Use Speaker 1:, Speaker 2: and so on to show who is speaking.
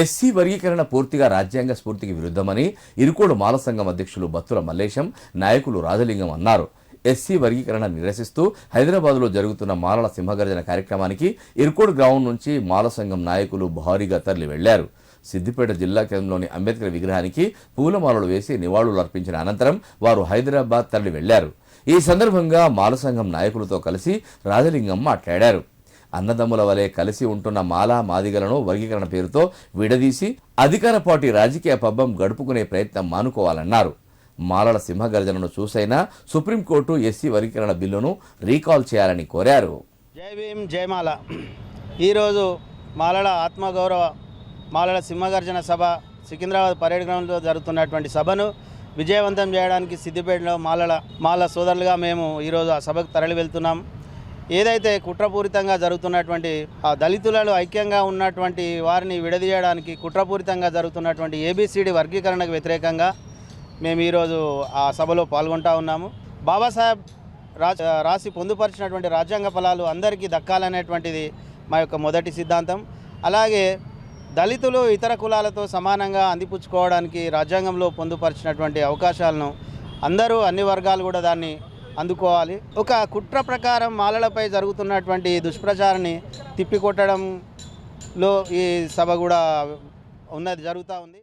Speaker 1: SC వర్గీకరణ పూర్తిగా రాజ్యాంగ స్ఫూర్తికి విరుద్ధమని ఇరుకోడు మాల సంఘం అధ్యక్షులు బత్తుల మల్లేశం నాయకులు రాజలింగం అన్నారు. ఎస్సీ వర్గీకరణ నిరసిస్తూ హైదరాబాద్లో జరుగుతున్న మాలల సింహగర్జన కార్యక్రమానికి ఇరుకోడు గ్రౌండ్ నుంచి మాల సంఘం నాయకులు భారీగా తరలి వెళ్ళారు. సిద్దిపేట జిల్లా కేంద్రంలోని అంబేద్కర్ విగ్రహానికి పూలమాలలు వేసి నివాళులు అర్పించిన అనంతరం వారు హైదరాబాద్ తరలి వెళ్ళారు. ఈ సందర్భంగా మాల సంఘం నాయకులతో కలిసి రాజలింగం మాట్లాడారు. అన్నదమ్ముల వలె కలిసి ఉంటున్న మాలా మాదిగలను వర్గీకరణ పేరుతో విడదీసి అధికార పార్టీ రాజకీయ పబ్బం గడుపుకునే ప్రయత్నం మానుకోవాలన్నారు. మాలల సింహగర్జనను చూసైనా సుప్రీంకోర్టు ఎస్సీ వర్గీకరణ బిల్లును రీకాల్ చేయాలని కోరారు.
Speaker 2: జై భీమ్ జయమాల ఈరోజు మాలల ఆత్మగౌరవ మాలల సింహగర్జన సభ సికింద్రాబాద్ పరేడ్ గ్రౌండ్లో జరుగుతున్నటువంటి సభను విజయవంతం చేయడానికి సిద్దిపేటలో మాలల మాల సోదరులుగా మేము ఈరోజు ఆ సభకు తరలి వెళ్తున్నాం ఏదైతే కుట్రపూరితంగా జరుగుతున్నటువంటి ఆ దళితులలో ఐక్యంగా ఉన్నటువంటి వారిని విడదీయడానికి కుట్రపూరితంగా జరుగుతున్నటువంటి ఏబిసిడి వర్గీకరణకు వ్యతిరేకంగా మేము ఈరోజు ఆ సభలో పాల్గొంటా ఉన్నాము. బాబాసాహెబ్ రా రాసి పొందుపరిచినటువంటి రాజ్యాంగ ఫలాలు అందరికీ దక్కాలనేటువంటిది మా యొక్క మొదటి సిద్ధాంతం. అలాగే దళితులు ఇతర కులాలతో సమానంగా అందిపుచ్చుకోవడానికి రాజ్యాంగంలో పొందుపరిచినటువంటి అవకాశాలను అందరూ అన్ని వర్గాలు కూడా దాన్ని అందుకోవాలి. ఒక కుట్ర ప్రకారం మాలలపై జరుగుతున్నటువంటి దుష్ప్రచారాన్ని తిప్పికొట్టడంలో ఈ సభ కూడా ఉన్నది జరుగుతూ ఉంది.